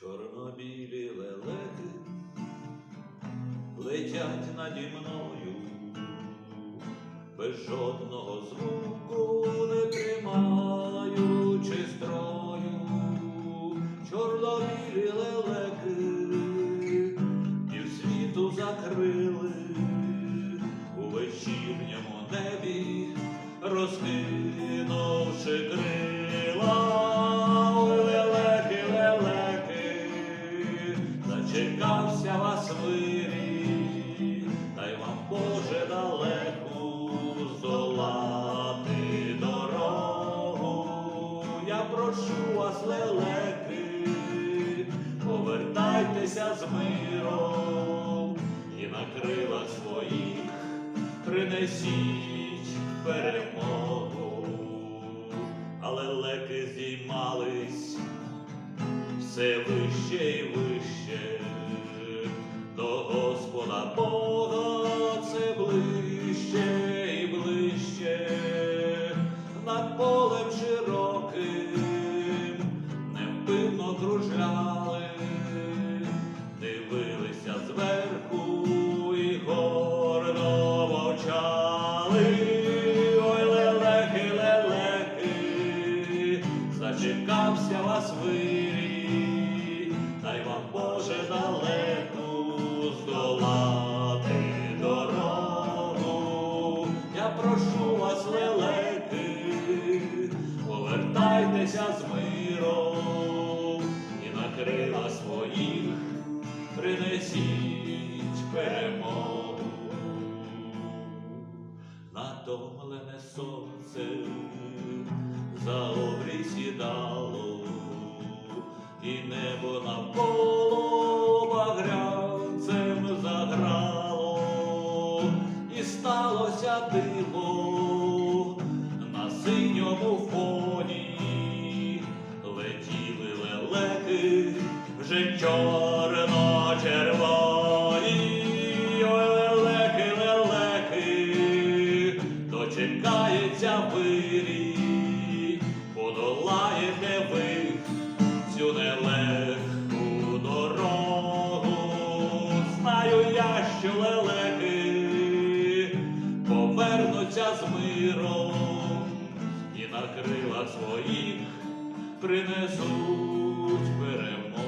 Чорнобілі лелеки летять наді мною, без жодного звуку зачекався вас вирій, дай вам Боже далеку здолати дорогу. Я прошу вас, лелеки, повертайтеся з миром і на крила своїх принесіть перемогу. Але леки здіймались все вище і вище, до Господа Бога все ближче і ближче, над полем широким невпинно кружляли, повертайтеся з миром і на крила своїх принесіть перемогу. Натомлене сонце за обрій сідало, вже чорно-червоні. Ой, лелеки, лелеки, дочекається вирій, подолаєте ви цю нелегку дорогу. Знаю я, що лелеки повернуться з миром і на крила своїх принесуть перемогу.